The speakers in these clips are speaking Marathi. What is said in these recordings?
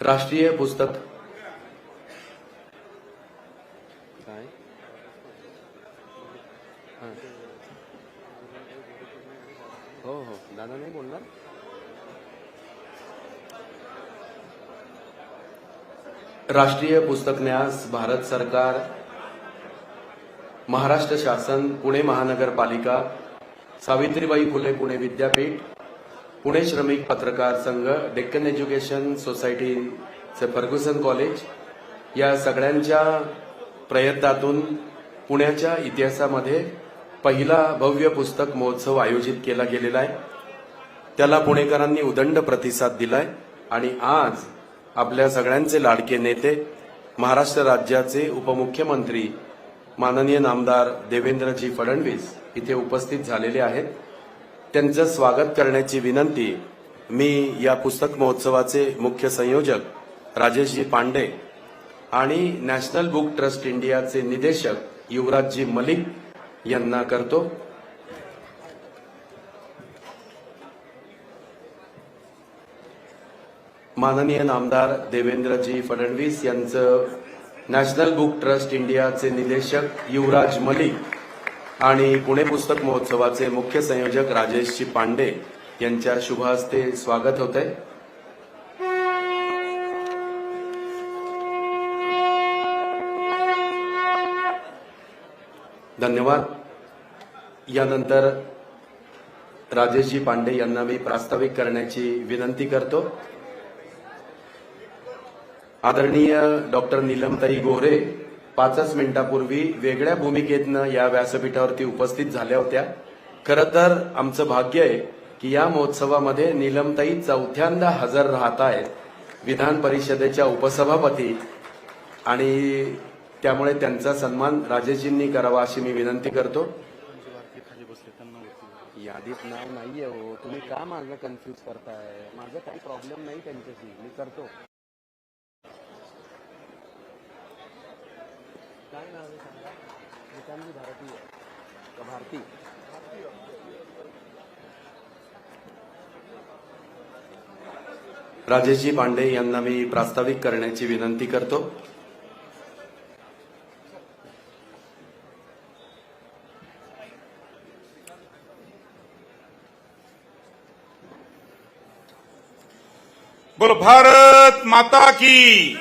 राष्ट्रीय पुस्तक। हो हो दादा नाही बोलणार? राष्ट्रीय पुस्तक न्यास भारत सरकार महाराष्ट्र शासन पुणे महानगरपालिका सावित्रीबाई फुले पुणे विद्यापीठ पुणे श्रमिक पत्रकार संघ डेक्कन एज्युकेशन सोसायटीचे फर्ग्युसन कॉलेज या सगळ्यांच्या प्रयत्नातून पुण्याच्या इतिहासामध्ये पहिला भव्य पुस्तक महोत्सव आयोजित केला गेलेला आहे. त्याला पुणेकरांनी उदंड प्रतिसाद दिलाय आणि आज आपल्या सगळ्यांचे लाडके नेते महाराष्ट्र राज्याचे उपमुख्यमंत्री माननीय नामदार देवेंद्रजी फडणवीस इथे उपस्थित झालेले आहेत. त्यांचं स्वागत करण्याची विनंती मी या पुस्तक महोत्सवाचे मुख्य संयोजक राजेशजी पांडे आणि नॅशनल बुक ट्रस्ट इंडियाचे निदेशक युवराजजी मलिक यांना करतो. माननीय नामदार देवेंद्रजी फडणवीस यांचं नॅशनल बुक ट्रस्ट इंडियाचे निदेशक युवराज मलिक आणि पुणे पुस्तक महोत्सवाचे मुख्य संयोजक राजेशजी पांडे यांच्या शुभ हस्ते स्वागत होत आहे धन्यवाद. यानंतर राजेशजी पांडे यांना मी प्रास्ताविक करण्याची विनंती करतो. आदरणीय डॉक्टर नीलमताई गोरे पाचच मिनिटापूर्वी वेगळ्या भूमिकेतनं या व्यासपीठावरती उपस्थित झाल्या होत्या. खरं तर आमचं भाग्य आहे की या महोत्सवामध्ये नीलमताई चौथ्यांदा हजर राहत आहेत. विधान परिषदेच्या उपसभापती. आणि त्यामुळे त्यांचा सन्मान राजेजींनी करावा अशी मी विनंती करतो. यादीत नाव नाहीये हो. तुम्ही का माझं कन्फ्युज करताय? माझं काही प्रॉब्लेम नाही त्यांच्याशी. मी करतो. काय नाव आहे सांगा? गीतांजली भारती आहे. का भारती? राजेशजी पांडे यांना मी प्रास्ताविक करण्याची विनंती करतो. बोलो भारत माता की।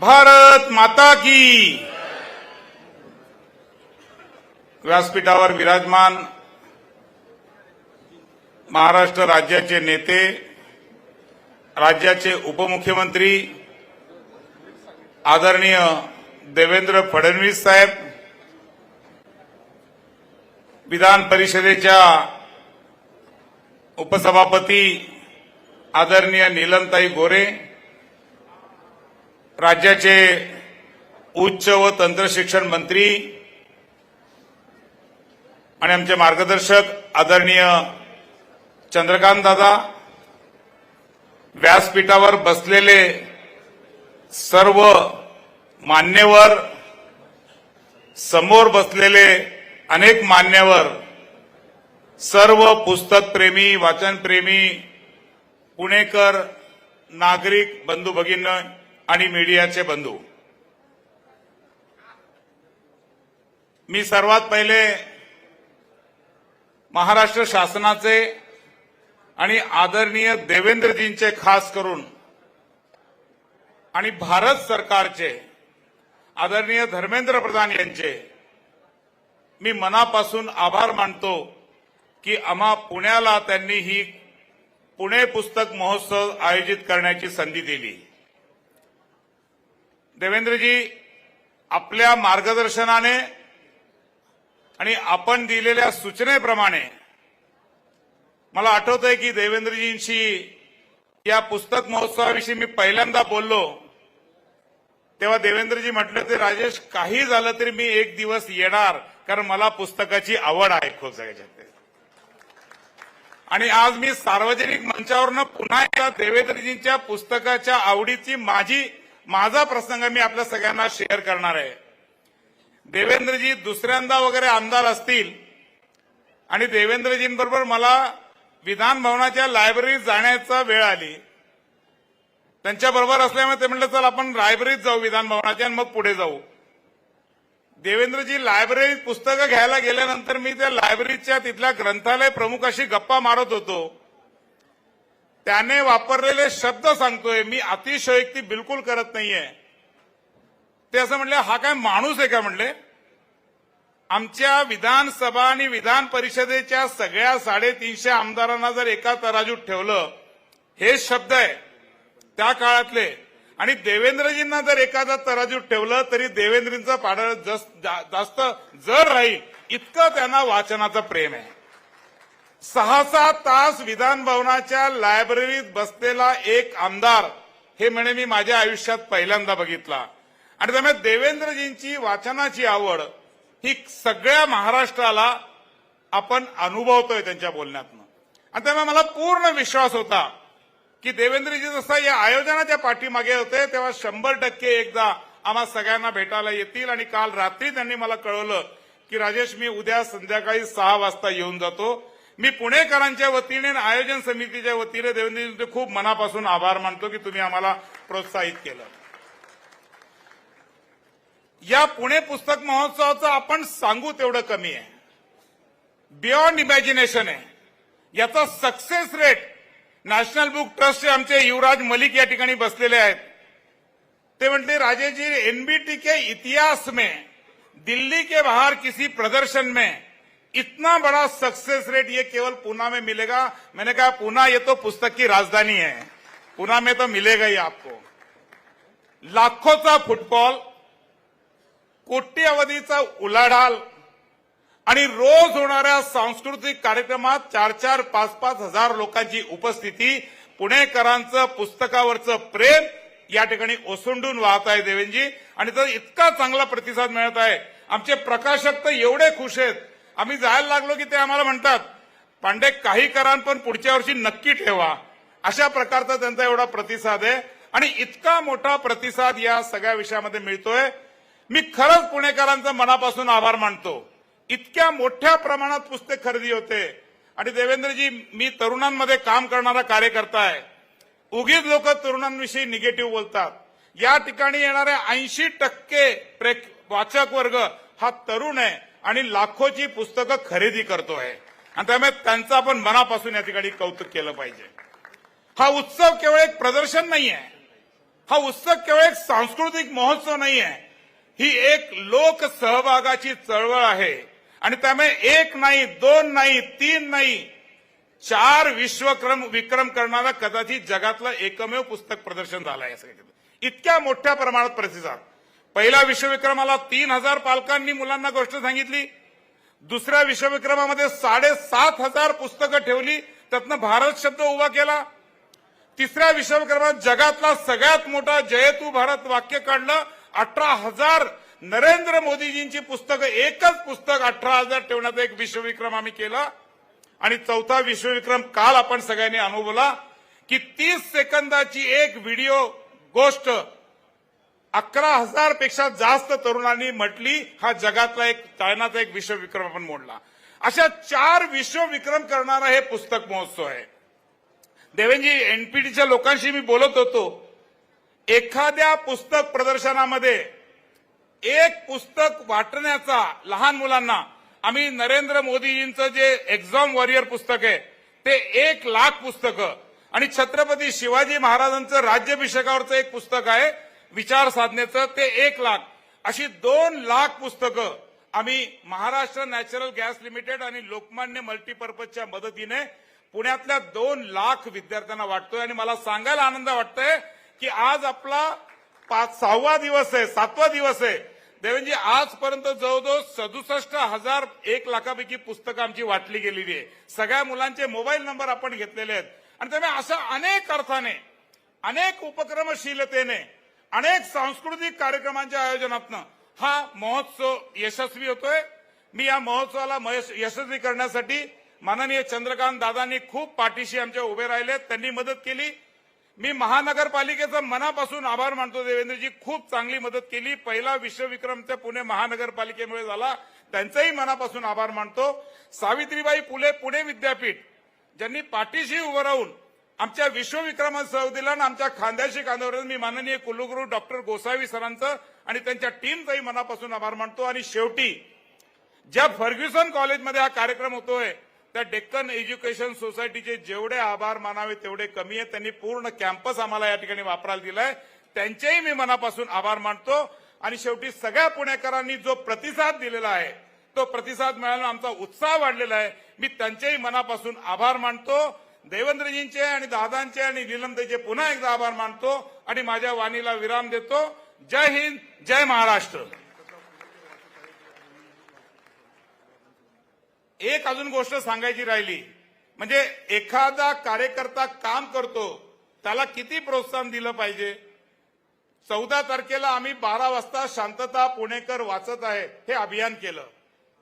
भारत माता की। व्यासपीठावर विराजमान महाराष्ट्र राज्याचे नेते राज्याचे उपमुख्यमंत्री आदरणीय देवेंद्र फडणवीस साहेब विधान परिषदेच्या उपसभापती आदरणीय नीलमताई गोरे राज्याचे उच्च व तंत्रशिक्षण मंत्री आणि आमचे मार्गदर्शक आदरणीय चंद्रकांत दादा व्यासपीठावर बसलेले सर्व मान्यवर समोर बसलेले अनेक मान्यवर सर्व पुस्तकप्रेमी वाचनप्रेमी पुणेकर नागरिक बंधू भगिनी आणि मीडियाचे बंधू. मी सर्वात पहिले महाराष्ट्र शासनाचे आणि आदरणीय देवेंद्रजींचे खास करून आणि भारत सरकारचे आदरणीय धर्मेंद्र प्रधान यांचे मी मनापासून आभार मानतो की आम्हा पुण्याला त्यांनी ही पुणे पुस्तक महोत्सव आयोजित करण्याची संधी दिली. देवेंद्रजी आपल्या मार्गदर्शनाने आणि आपण दिलेल्या सूचनेप्रमाणे मला आठवतंय की देवेंद्रजींशी या पुस्तक महोत्सवाविषयी मी पहिल्यांदा बोललो. तेव्हा देवेंद्रजी म्हटलं ते राजेश काही झालं तरी मी एक दिवस येणार कारण मला पुस्तकाची आवड आहे खूप सगळ्याच्यात आणि आज मी सार्वजनिक मंचावरनं पुन्हा एकदा देवेंद्रजींच्या पुस्तकाच्या आवडीची माझी माझा प्रसंग मी आपल्या सगळ्यांना शेअर करणार आहे. देवेंद्रजी दुसऱ्यांदा वगैरे आमदार असतील आणि देवेंद्रजींबरोबर मला विधान भवनाच्या लायब्ररीत जाण्याचा वेळ आली. त्यांच्याबरोबर असल्यामुळे ते म्हणलं चल आपण लायब्ररीत जाऊ विधान भवनाच्या आणि मग पुढे जाऊ. देवेंद्रजी लायब्ररीत पुस्तकं घ्यायला गेल्यानंतर मी त्या लायब्ररीच्या तिथल्या ग्रंथालय प्रमुखाशी गप्पा मारत होतो. त्याने वापरलेले शब्द सांगतोय. मी अतिशयोक्ती बिलकुल करत नाहीये. ते असं म्हणले हा काय माणूस आहे का? म्हणले आमच्या विधानसभा आणि विधान परिषदेच्या सगळ्या साडेतीनशे आमदारांना जर एका तराजूत ठेवलं हे शब्द आहे त्या काळातले. आणि देवेंद्रजींना जर एखादा तराजूत ठेवलं तरी देवेंद्रजींचं पाडळ जास्त जर राहील. इतकं त्यांना वाचनाचं प्रेम आहे. सहा सात तास विधान भवनाच्या लायब्ररीत बसलेला एक आमदार हे म्हणे मी माझ्या आयुष्यात पहिल्यांदा बघितला. आणि त्यामुळे देवेंद्रजींची वाचनाची आवड ही सगळ्या महाराष्ट्राला आपण अनुभवतोय त्यांच्या बोलण्यातनं. आणि त्यामुळे मला पूर्ण विश्वास होता की देवेंद्रजी जसं या आयोजनाच्या पाठीमागे होते तेव्हा शंभर टक्के एकदा आम्हा सगळ्यांना भेटायला येतील. आणि काल रात्री त्यांनी मला कळवलं की राजेश मी उद्या संध्याकाळी सहा वाजता येऊन जातो. मी पुणेकरांच्या वतीने आयोजन समितीच्या वतीने देवेंद्रजींचे खूप मनापासून आभार मानतो की तुम्ही आम्हाला प्रोत्साहित केलं. या पुणे पुस्तक महोत्सवाचं आपण सांगू तेवढं कमी आहे. बियॉन्ड इमॅजिनेशन आहे. याचा सक्सेस रेट नॅशनल बुक ट्रस्टचे आमचे युवराज मलिक या ठिकाणी बसलेले आहेत. ते म्हणते राजेजी एनबीटी के इतिहास में दिल्ली के बाहर किसी प्रदर्शन में इतना बड़ा सक्सेस रेट ये केवल पूना में मिलेगा। मैंने कहा पूना ये तो पुस्तक की राजधानी है। पूना में तो मिलेगा ही आपको। लाखोचा फुटबॉल कोट्यवधीचा उलाढाल आणि रोज होणाऱ्या सांस्कृतिक कार्यक्रमात चार चार पाच पाच हजार लोकांची उपस्थिती पुणेकरांचं पुस्तकावरचं प्रेम या ठिकाणी ओसंडून वाहत आहे देवेंजी. आणि तर इतका चांगला प्रतिसाद मिळत आहे. आमचे प्रकाशक तर एवढे खुश आहेत. आम्ही जायला लागलो की ते आम्हाला म्हणतात पांडे काही करा पण पुढच्या वर्षी नक्की ठेवा. अशा प्रकारचा त्यांचा एवढा प्रतिसाद आहे. आणि इतका मोठा प्रतिसाद या सगळ्या विषयामध्ये मिळतोय. मी खरंच पुणेकरांचा मनापासून आभार मानतो. इतक्या मोठ्या प्रमाणात पुस्तक खरेदी होते. आणि देवेंद्रजी मी तरुणांमध्ये काम करणारा कार्यकर्ता आहे. उगीच लोक तरुणांविषयी निगेटिव्ह बोलतात. या ठिकाणी येणारे ऐंशी टक्के वाचक वर्ग हा तरुण आहे. आणि लाखोची पुस्तकं खरेदी करतोय. आणि त्यामुळे त्यांचं आपण मनापासून या ठिकाणी कौतुक केलं पाहिजे. हा उत्सव केवळ एक प्रदर्शन नाही आहे हा उत्सव केवळ एक सांस्कृतिक महोत्सव नाही आहे ही एक लोक सहभागाची चळवळ आहे. आणि त्यामुळे एक नाही दोन नाही तीन नाही चार विश्वक्रम विक्रम करणारा कदाचित जगातलं एकमेव पुस्तक प्रदर्शन झालं आहे इतक्या मोठ्या प्रमाणात प्रतिसाद. पहिल्या विश्वविक्रमाला तीन हजार पालकांनी मुलांना गोष्ट सांगितली. दुसऱ्या विश्वविक्रमामध्ये साडेसात हजार पुस्तकं ठेवली. त्यातनं भारत शब्द उभा केला. तिसऱ्या विश्वविक्रमात जगातला सगळ्यात मोठा जयतू भारत वाक्य काढलं. अठरा हजार नरेंद्र मोदीजींची पुस्तकं एकच पुस्तक अठरा हजार ठेवण्याचा एक विश्वविक्रम आम्ही केला. आणि चौथा विश्वविक्रम काल आपण सगळ्यांनी अनुभवला की तीस सेकंदाची एक व्हिडिओ गोष्ट अकरा हजारपेक्षा जास्त तरुणांनी म्हटली हा जगातला एक चायनाचा एक विश्वविक्रम आपण मोडला. अशा चार विश्वविक्रम करणारा हे पुस्तक महोत्सव आहे. देवेंजी एनपीटीच्या लोकांशी मी बोलत होतो. एखाद्या पुस्तक प्रदर्शनामध्ये एक पुस्तक वाटण्याचा लहान मुलांना आम्ही नरेंद्र मोदीजींचं जे एक्झाम वॉरियर पुस्तक आहे ते एक लाख पुस्तकं. आणि छत्रपती शिवाजी महाराजांचं राज्याभिषेकावरचं एक पुस्तक आहे विचार साधनेचं ते एक लाख. अशी दोन लाख पुस्तकं आम्ही महाराष्ट्र नॅचरल गॅस लिमिटेड आणि लोकमान्य मल्टीपर्पजच्या मदतीने पुण्यातल्या दोन लाख विद्यार्थ्यांना वाटतोय. आणि मला सांगायला आनंद वाटतोय की आज आपला पाच सहावा दिवस आहे सातवा दिवस आहे. देवेंजी आजपर्यंत जवळजवळ सदुसष्ट हजार एक लाखापैकी पुस्तकं आमची वाटली गेलेली आहे. सगळ्या मुलांचे मोबाईल नंबर आपण घेतलेले आहेत. आणि त्यामुळे असं अनेक अर्थाने अनेक उपक्रमशीलतेने अनेक सांस्कृतिक कार्यक्रमांच्या आयोजनातनं हा महोत्सव यशस्वी होतोय. मी या महोत्सवाला यशस्वी करण्यासाठी माननीय चंद्रकांत दादांनी खूप पाठीशी आमच्या उभे राहिले त्यांनी मदत केली. मी महानगरपालिकेचा मनापासून आभार मानतो. देवेंद्रजी खूप चांगली मदत केली. पहिला विश्वविक्रम त्या पुणे महानगरपालिकेमुळे झाला. त्यांचाही मनापासून आभार मानतो. सावित्रीबाई फुले पुणे विद्यापीठ ज्यांनी पाठीशी उभं राहून आमच्या विश्वविक्रमात सहभाग दिला आणि आमच्या खांद्याशी खांद्यावर मी माननीय कुलगुरू डॉक्टर गोसावी सरांचं आणि त्यांच्या टीमचाही मनापासून आभार मानतो. आणि शेवटी ज्या फर्ग्युसन कॉलेजमध्ये हा कार्यक्रम होतोय त्या डेक्कन एज्युकेशन सोसायटीचे जेवढे आभार मानावे तेवढे कमी आहेत. त्यांनी पूर्ण कॅम्पस आम्हाला या ठिकाणी वापरायला दिलाय. त्यांचेही मी मनापासून आभार मानतो. आणि शेवटी सगळ्या पुणेकरांनी जो प्रतिसाद दिलेला आहे तो प्रतिसाद मिळाला आमचा उत्साह वाढलेला आहे. मी त्यांचेही मनापासून आभार मानतो. देवेंद्रजींचे आणि दादांचे आणि निलमतेचे पुन्हा एकदा आभार मानतो आणि माझ्या वाणीला विराम देतो. जय हिंद जय महाराष्ट्र. एक अजून गोष्ट सांगायची राहिली. म्हणजे एखादा कार्यकर्ता काम करतो त्याला किती प्रोत्साहन दिलं पाहिजे? चौदा तारखेला आम्ही बारा वाजता शांतता पुणेकर वाचत आहे हे अभियान केलं.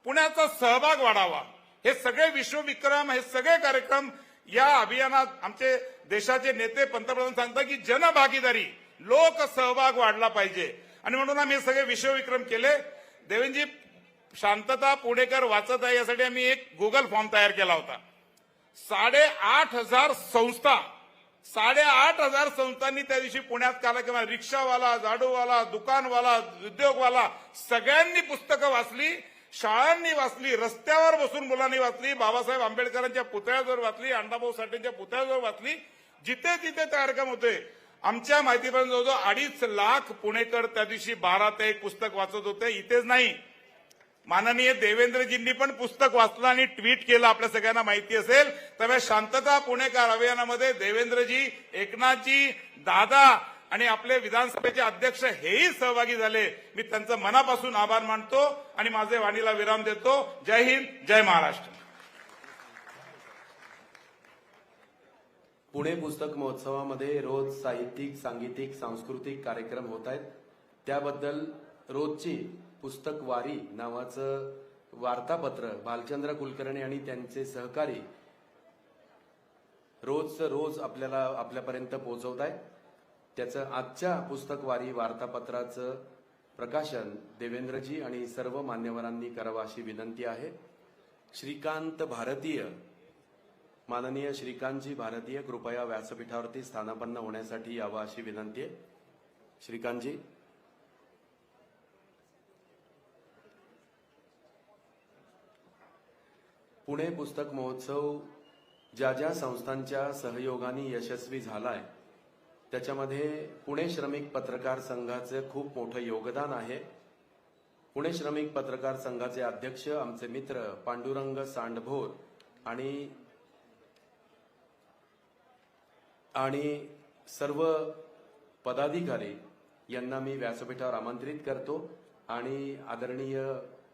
पुण्याचा सहभाग वाढावा. हे सगळे विश्वविक्रम हे सगळे कार्यक्रम या अभियानात आमचे देशाचे नेते पंतप्रधान सांगतात की जनभागीदारी लोक सहभाग वाढला पाहिजे. आणि म्हणून आम्ही सगळे विश्वविक्रम केले. देवेंद्रजी शांतता पुणेकर वाचत आहे यासाठी आम्ही एक गुगल फॉर्म तयार केला होता. साडेआठ हजार संस्था साडेआठ हजार संस्थांनी त्या दिवशी पुण्यात कार्यक्रम रिक्षावाला झाडूवाला दुकानवाला उद्योगवाला सगळ्यांनी पुस्तकं वाचली. शाळांनी वाचली रस्त्यावर बसून मुलांनी वाचली बाबासाहेब आंबेडकरांच्या पुतळ्याजवळ वाचली अण्णाभाऊ साठेंच्या पुतळ्याजवळ वाचली जिथे तिथे कार्यक्रम होते. आमच्या माहितीपर्यंत जवळजवळ अडीच लाख पुणेकर त्या दिवशी बारा ते एक पुस्तक वाचत होते. इथेच नाही. माननीय देवेंद्रजींनी पण पुस्तक वाचलं आणि ट्विट केलं आपल्या सगळ्यांना माहिती असेल. त्यामुळे शांतता पुणेकर अभियानामध्ये देवेंद्रजी एकनाथजी दादा आणि आपले विधानसभेचे अध्यक्ष हेही सहभागी झाले. मी त्यांचं मनापासून आभार मानतो आणि माझे वाणीला विराम देतो. जय हिंद जय महाराष्ट्र. पुणे पुस्तक महोत्सवामध्ये रोज साहित्यिक सांगीतिक सांस्कृतिक कार्यक्रम होत आहेत. त्याबद्दल रोजची पुस्तक वारी नावाचं वार्तापत्र भालचंद्र कुलकर्णी आणि त्यांचे सहकारी रोजचं रोज आपल्याला आपल्यापर्यंत पोहोचवत आहेत त्याचं आजच्या पुस्तकवारी वार्तापत्राचं प्रकाशन देवेंद्रजी आणि सर्व मान्यवरांनी करावं अशी विनंती आहे. श्रीकांत भारतीय माननीय श्रीकांतजी भारतीय कृपया व्यासपीठावरती स्थानापन्न होण्यासाठी यावं अशी विनंती आहे. श्रीकांतजी. पुणे पुस्तक महोत्सव ज्या ज्या संस्थांच्या सहयोगाने यशस्वी झालाय त्याच्यामध्ये पुणे श्रमिक पत्रकार संघाचं खूप मोठं योगदान आहे. पुणे श्रमिक पत्रकार संघाचे अध्यक्ष आमचे मित्र पांडुरंग सांडभोर आणि आणि सर्व पदाधिकारी यांना मी व्यासपीठावर आमंत्रित करतो आणि आदरणीय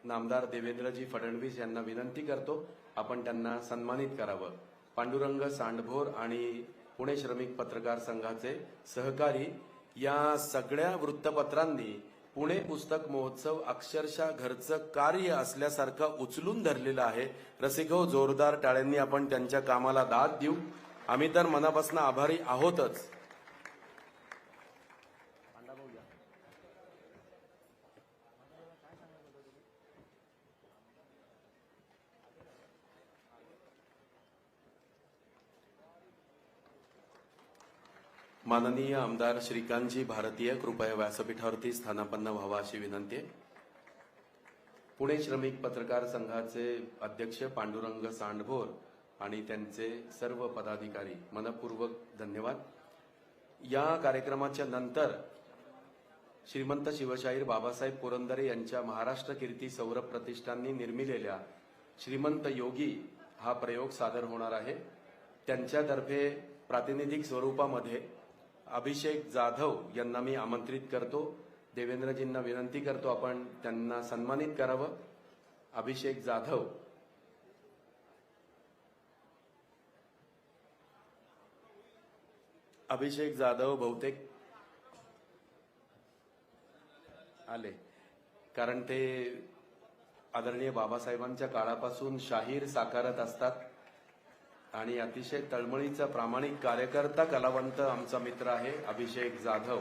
नामदार देवेंद्रजी फडणवीस यांना विनंती करतो आपण त्यांना सन्मानित करावं. पांडुरंग सांडभोर आणि पुणे श्रमिक पत्रकार संघाचे सहकारी या सगळ्या वृत्तपत्रांनी पुणे पुस्तक महोत्सव अक्षरशः घरचं कार्य असल्यासारखं उचलून धरलेलं आहे. रसिको जोरदार टाळ्यांनी आपण त्यांच्या कामाला दाद देऊ. आम्ही तर मनापासून आभारी आहोतच. माननीय आमदार श्रीकांतजी भारतीय कृपया व्यासपीठावरती स्थानापन्न व्हावा अशी विनंती आहे. पुणे श्रमिक पत्रकार संघाचे अध्यक्ष पांडुरंग सांडभोर आणि त्यांचे सर्व पदाधिकारी मनपूर्वक धन्यवाद. या कार्यक्रमाच्या नंतर श्रीमंत शिवशाहीर बाबासाहेब पुरंदरे यांच्या महाराष्ट्र कीर्ती सौरभ प्रतिष्ठाननी निर्मिलेल्या श्रीमंत योगी हा प्रयोग सादर होणार आहे. त्यांच्यातर्फे प्रातिनिधिक स्वरूपामध्ये अभिषेक जाधव यांना मी आमंत्रित करतो. देवेंद्रजींना विनंती करतो आपण त्यांना सन्मानित करावं. अभिषेक जाधव. अभिषेक जाधव बहुतेक आले. कारण ते आदरणीय बाबासाहेबांच्या काळापासून शाहीर साकारत असतात. आणि अतिशय तळमळीचा प्रामाणिक कार्यकर्ता कलावंत आमचा मित्र आहे अभिषेक जाधव.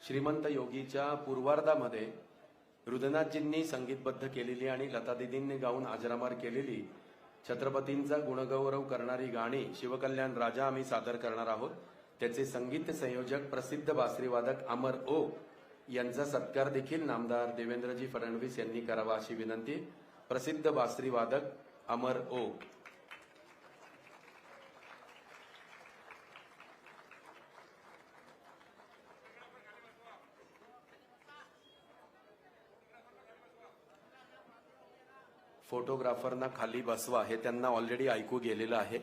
श्रीमंत योगीच्या पूर्वार्धामध्ये रुदनाथजींनी संगीतबद्ध केलेली आणि लतादिदींनी गाऊन आजरामार केलेली छत्रपतींचा गुणगौरव करणारी गाणी शिवकल्याण राजा आम्ही सादर करणार आहोत. त्याचे संगीत संयोजक प्रसिद्ध बासरीवादक अमर ओ यांचा सत्कार देखील नामदार देवेंद्रजी फडणवीस यांनी करावा अशी विनंती. प्रसिद्ध बासरीवादक अमर ओ. फोटोग्राफरना खाली बसवा हे त्यांना ऑलरेडी ऐकू गेलेलं आहे.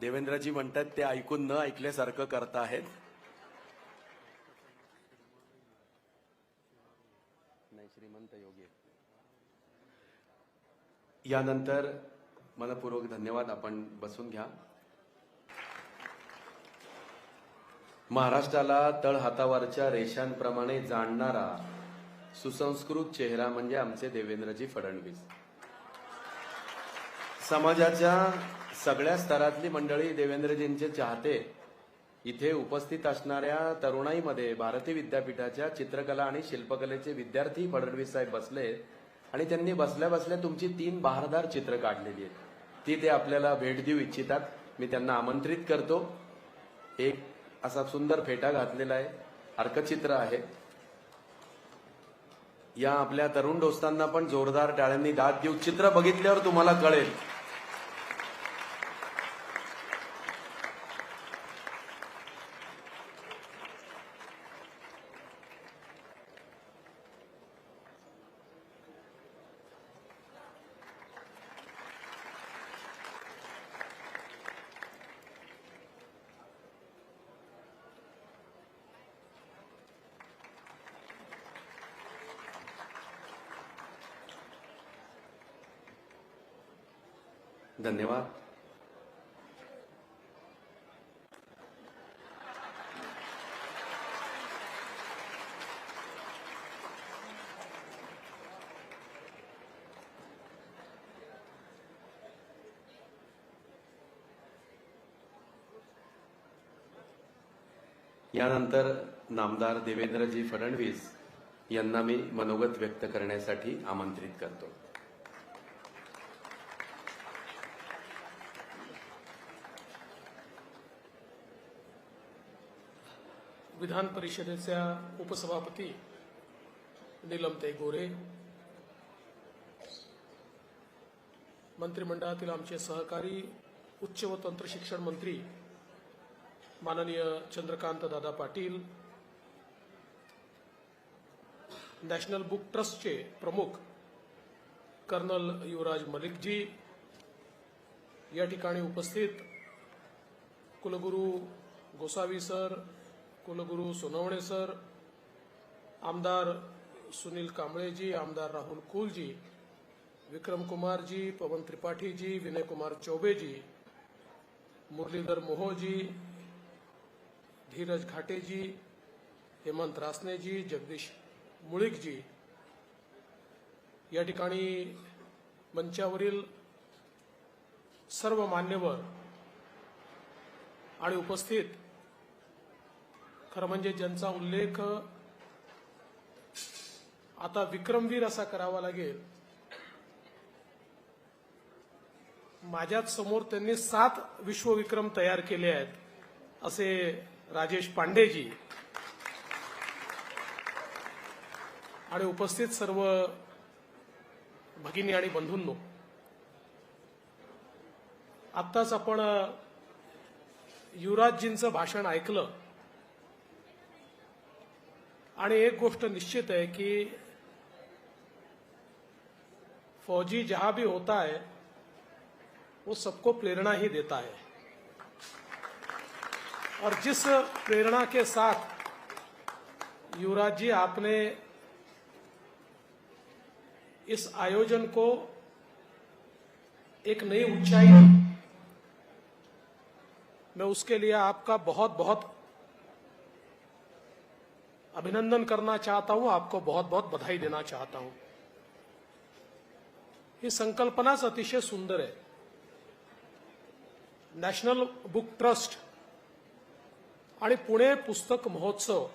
देवेंद्रजी म्हणतात ते ऐकून न ऐकल्यासारखं करताहेत नाही श्रीमंत योगी आहेत. यानंतर मनपूर्वक धन्यवाद आपण बसून घ्या. महाराष्ट्राला तळहातावरच्या रेषांप्रमाणे जाणणारा सुसंस्कृत चेहरा म्हणजे आमचे देवेंद्रजी फडणवीस. समाजाच्या सगळ्या स्तरातली मंडळी देवेंद्रजींचे चाहते. इथे उपस्थित असणाऱ्या तरुणाईमध्ये भारतीय विद्यापीठाच्या चित्रकला आणि शिल्पकलेचे विद्यार्थी फडणवीस साहेब बसले आणि त्यांनी बसल्या बसल्या तुमची तीन बहारदार चित्र काढलेली आहेत. ती ते आपल्याला भेट देऊ इच्छितात. मी त्यांना आमंत्रित करतो. एक असा सुंदर फेटा घातलेला आहे. अर्कचित्र आहे. या आपल्या तरुण दोस्तांना पण जोरदार टाळ्यांनी दाद देऊ चित्र बघितल्यावर तुम्हाला कळेल. धन्यवाद. यानंतर नामदार देवेंद्रजी फडणवीस यांना मी मनोगत व्यक्त करण्यासाठी आमंत्रित करतो. विधान परिषदेच्या उपसभापती नीलमताई गोरे मंत्रिमंडळातील आमचे सहकारी उच्च व तंत्र शिक्षण मंत्री माननीय चंद्रकांत दादा पाटील नॅशनल बुक ट्रस्टचे प्रमुख कर्नल युवराज मलिकजी या ठिकाणी उपस्थित कुलगुरू गोसावी सर कुलगुरू सोनवणे सर आमदार सुनील कांबळेजी आमदार राहुल कुलजी विक्रम कुमारजी पवन त्रिपाठीजी विनय कुमार चौबेजी मुरलीधर मोहोजी धीरज घाटेजी हेमंत रासनेजी जगदीश मुळीकजी. या ठिकाणी मंचावरील सर्व मान्यवर आणि उपस्थित खरं म्हणजे ज्यांचा उल्लेख आता विक्रमवीर असा करावा लागेल. माझ्याच समोर त्यांनी सात विश्वविक्रम तयार केले आहेत असे राजेश पांडेजी. आणि उपस्थित सर्व भगिनी आणि बंधूंनो आत्ताच आपण युवराजजींचं भाषण ऐकलं. आणि एक गोष्ट निश्चित है कि फौजी जहाँ भी होता है, वो सबको प्रेरणा ही देता है। और जिस प्रेरणा के साथ युवराज जी आपने इस आयोजन को एक नई ऊंचाई मैं उसके लिए आपका बहुत बहुत अभिनंदन करना चाहता हूं आपको बहुत बहुत बधाई देना चाहता हूं। ही संकल्पनाच अतिशय सुंदर आहे नॅशनल बुक ट्रस्ट आणि पुणे पुस्तक महोत्सव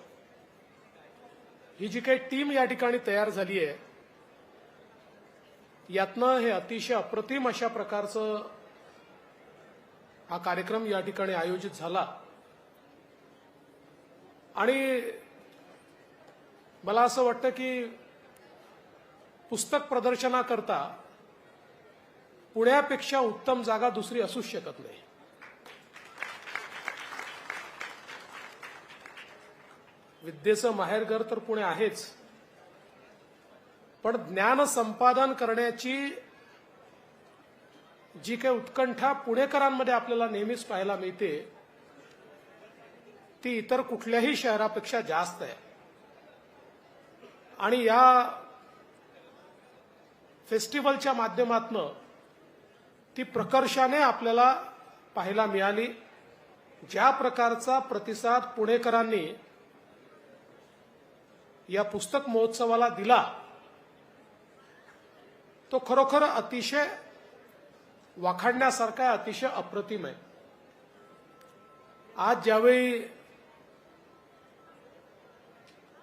ही जी काही टीम या ठिकाणी तयार झाली आहे यातनं हे अतिशय अप्रतिम अशा प्रकारचं हा कार्यक्रम या ठिकाणी आयोजित झाला. आणि मला असं वाटतं की पुस्तक प्रदर्शनाकरता पुण्यापेक्षा उत्तम जागा दुसरी असूच शकत नाही. विद्येचं माहेरघर तर पुणे आहेच. पण ज्ञान संपादन करण्याची जी काही उत्कंठा पुणेकरांमध्ये आपल्याला नेहमीच पाहायला मिळते ती इतर कुठल्याही शहरापेक्षा जास्त आहे. आणि या फेस्टिवलच्या माध्यमातनं ती प्रकर्षाने आपल्याला पाहायला मिळाली. ज्या प्रकारचा प्रतिसाद पुणेकरांनी या पुस्तक महोत्सवाला दिला तो खरोखर अतिशय वाखाणण्यासारखा आहे अतिशय अप्रतिम आहे. आज ज्यावेळी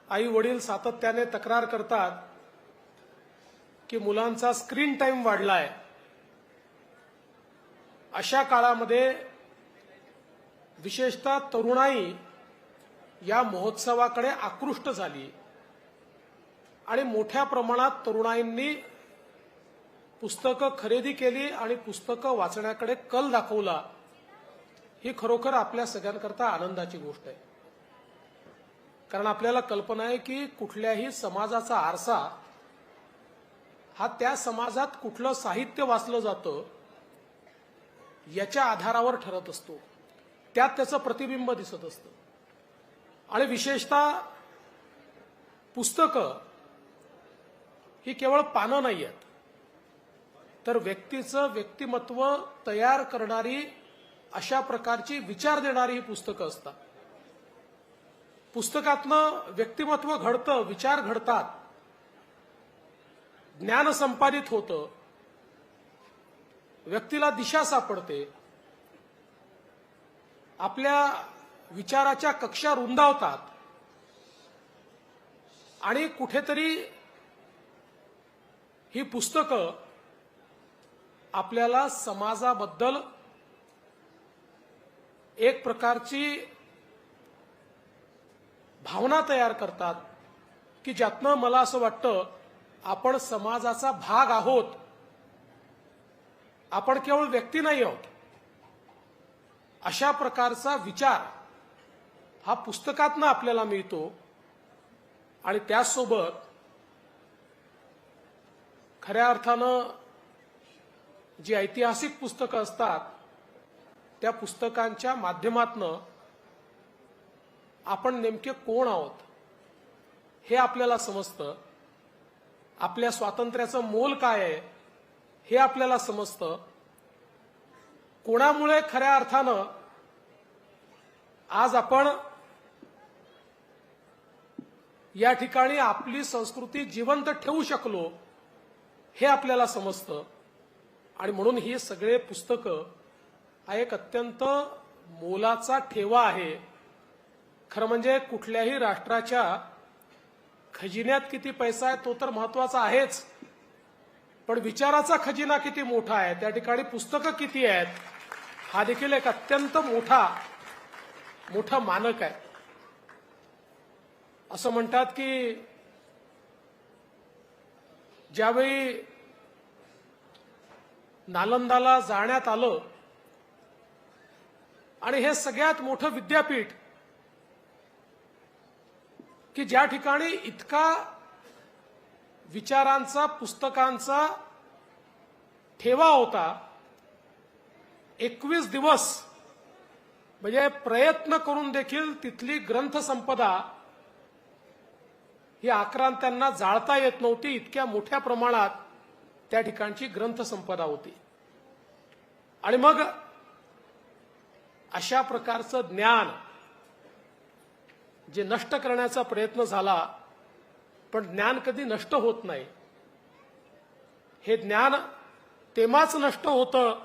आई वडील सातत्याने तक्रार करतात की मुलांचा स्क्रीन टाइम वाढलाय. अशा काळामध्ये विशेषतः तरुणाई या महोत्सवाकडे आकृष्ट झाली. आणि मोठ्या प्रमाणात तरुणाईंनी पुस्तकं खरेदी केली आणि पुस्तकं वाचण्याकडे कल दाखवला. ही खरोखर आपल्या सगळ्यांकरता आनंदाची गोष्ट आहे. कारण आपल्याला कल्पना आहे की कुठल्याही समाजाचा आरसा हा त्या समाजात कुठलं साहित्य वाचलं जातं याच्या आधारावर ठरत असतो. त्यात त्याचं प्रतिबिंब दिसत असतं. आणि विशेषतः पुस्तकं ही केवळ पानं नाही आहेत तर व्यक्तीचं व्यक्तिमत्व तयार करणारी अशा प्रकारची विचार देणारी ही पुस्तकं असतात. पुस्तकातनं व्यक्तिमत्व घडतं विचार घडतात. ज्ञान संपादित होतं. व्यक्तीला दिशा सापडते. आपल्या विचाराच्या कक्षा रुंदावतात. आणि कुठेतरी ही पुस्तकं आपल्याला समाजाबद्दल एक प्रकारची भावना तयार करतात की ज्यातनं मला असं वाटतं आपण समाजाचा भाग आहोत. आपण केवळ व्यक्ती नाही आहोत. अशा प्रकारचा विचार हा पुस्तकातनं आपल्याला मिळतो. आणि त्याचसोबत खऱ्या अर्थानं जी ऐतिहासिक पुस्तकं असतात त्या पुस्तकांच्या माध्यमातनं आपण नेमके कोण आहोत? हे आपल्याला समजतं. आपल्या स्वातंत्र्याचं मोल काय आहे हे आपल्याला समजतं. कोणामुळे खऱ्या अर्थानं आज आपण या ठिकाणी आपली संस्कृती जिवंत ठेवू शकलो हे आपल्याला समजतं. आणि म्हणून ही सगळे पुस्तकं हा एक अत्यंत मोलाचा ठेवा आहे. खरं म्हणजे कुठल्याही राष्ट्राच्या खजिन्यात किती पैसा आहे तो तर महत्त्वाचा आहेच. पण विचाराचा खजिना किती मोठा आहे त्या ठिकाणी पुस्तकं किती आहेत हा देखील एक अत्यंत मोठा मोठा मानक आहे. असं म्हणतात की ज्यावेळी नालंदाला जाण्यात आलं आणि हे सगळ्यात मोठं विद्यापीठ की ज्या ठिकाणी इतका विचारांचा पुस्तकांचा ठेवा होता एकवीस दिवस म्हणजे प्रयत्न करून देखील तिथली ग्रंथसंपदा ही आक्रांत्यांना जाळता येत नव्हती. इतक्या मोठ्या प्रमाणात त्या ठिकाणची ग्रंथसंपदा होती. आणि मग अशा प्रकारचं ज्ञान जे नष्ट करण्याचा प्रयत्न झाला पण ज्ञान कधी नष्ट होत नाही. हे ज्ञान तेव्हाच नष्ट होतं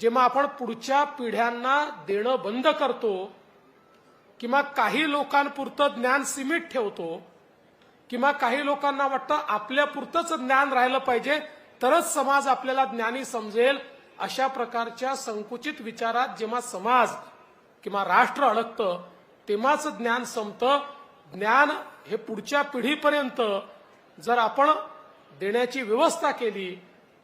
जेव्हा आपण पुढच्या पिढ्यांना देणं बंद करतो किंवा काही लोकांपुरतं ज्ञान सीमित ठेवतो किंवा काही लोकांना वाटतं आपल्यापुरतंच ज्ञान राहिलं पाहिजे तरच समाज आपल्याला ज्ञानी समजेल अशा प्रकारच्या संकुचित विचारात जेव्हा समाज किंवा राष्ट्र अडकतं तेव्हाच ज्ञान संपतं. ज्ञान हे पुढच्या पिढीपर्यंत जर आपण देण्याची व्यवस्था केली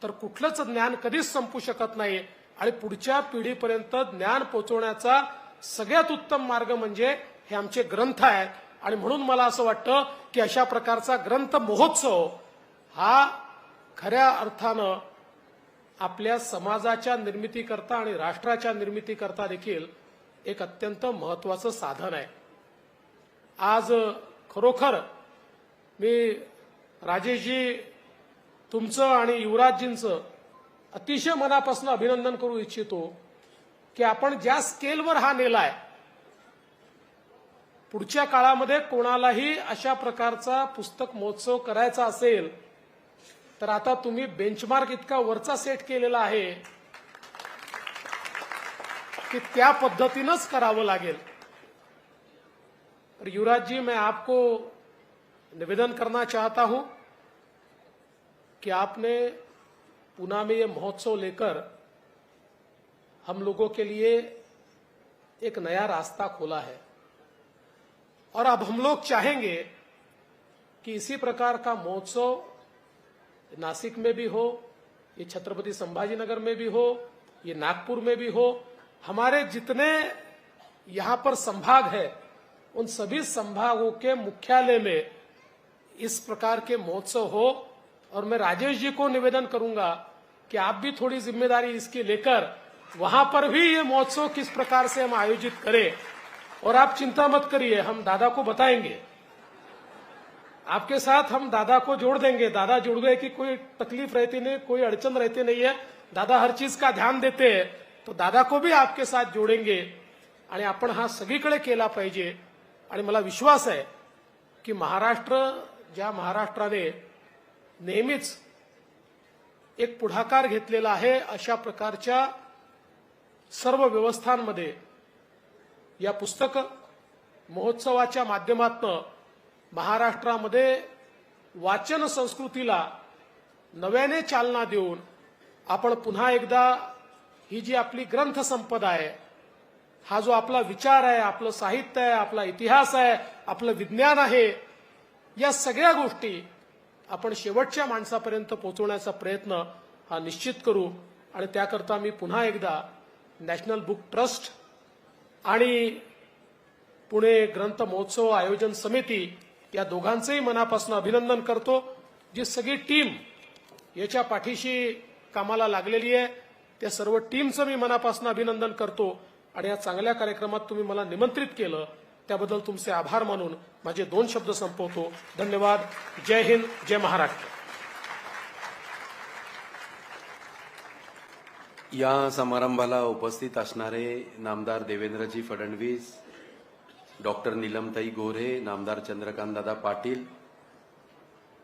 तर कुठलंच ज्ञान कधीच संपू शकत नाही. आणि पुढच्या पिढीपर्यंत ज्ञान पोहोचवण्याचा सगळ्यात उत्तम मार्ग म्हणजे हे आमचे ग्रंथ आहेत. आणि म्हणून मला असं वाटतं की अशा प्रकारचा ग्रंथ महोत्सव हा खऱ्या अर्थानं आपल्या समाजाच्या निर्मितीकरता आणि राष्ट्राच्या निर्मितीकरता देखील एक अत्यंत महत्वाचं साधन आहे. आज खरोखर मी राजेशजी तुमचं आणि युवराजजींचं अतिशय मनापासून अभिनंदन करू इच्छितो की आपण ज्या स्केलवर हा नेलाय पुढच्या काळामध्ये कोणालाही अशा प्रकारचा पुस्तक महोत्सव करायचा असेल तर आता तुम्ही बेंचमार्क इतका वरचा सेट केलेला आहे की त्या पद्धतीनंच करावं लागेल. और युवराज जी मैं आपको निवेदन करना चाहता हूँ कि आपने पूना में ये महोत्सव लेकर हम लोगों के लिए एक नया रास्ता खोला है। और अब हम लोग चाहेंगे कि इसी प्रकार का महोत्सव नासिक में भी हो, ये छत्रपति संभाजीनगर में भी हो, ये नागपुर में भी हो हमारे जितने यहाँ पर संभाग है, उन सभी संभागों के मुख्यालय में इस प्रकार के महोत्सव हो। और मैं राजेश जी को निवेदन करूँगा कि आप भी थोड़ी ज़िम्मेदारी इसकी लेकर वहाँ पर भी ये महोत्सव किस प्रकार से हम आयोजित करें। और आप चिंता मत करिए, हम दादा को बताएँगे। आपके साथ हम दादा को जोड़ देंगे। दादा जुड़ गए की कोई तकलीफ़ रहती नहीं, कोई अड़चन रहती नहीं है। दादा हर चीज़ का ध्यान देते हैं। तो दादा को भी आपके साथ जोडेंगे आणि आपण हा सगळीकडे केला पाहिजे. आणि मला विश्वास आहे की महाराष्ट्र ज्या महाराष्ट्राने नेहमीच एक पुढाकार घेतलेला आहे अशा प्रकारच्या सर्व व्यवस्थांमध्ये या पुस्तक महोत्सवाच्या माध्यमातून महाराष्ट्रामध्ये वाचन संस्कृतीला नव्याने चालना देऊन आपण पुन्हा एकदा ही जी आपली ग्रंथसंपदा आहे हा जो आपला विचार आहे आपलं साहित्य आहे आपला इतिहास आहे आपलं विज्ञान आहे या सगळ्या गोष्टी आपण शेवटच्या माणसापर्यंत पोहोचवण्याचा प्रयत्न हा निश्चित करू. आणि त्याकरता मी पुन्हा एकदा नॅशनल बुक ट्रस्ट आणि पुणे ग्रंथ महोत्सव आयोजन समिती या दोघांचंही मनापासून अभिनंदन करतो जी सगळी टीम याच्या पाठीशी कामाला लागलेली आहे. त्या सर्व टीमचं मी मनापासून अभिनंदन करतो आणि या चांगल्या कार्यक्रमात तुम्ही मला निमंत्रित केलं त्याबद्दल तुमचे आभार मानून माझे दोन शब्द संपवतो. धन्यवाद. जय हिंद. जय महाराष्ट्र. या समारंभाला उपस्थित असणारे नामदार देवेंद्रजी फडणवीस डॉक्टर नीलमताई गोरे नामदार चंद्रकांतदादा पाटील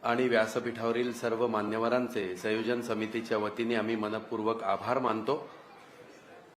आणि व्यासपीठावरील सर्व मान्यवरांचे संयोजन समितीच्या वतीने आम्ही मनपूर्वक आभार मानतो.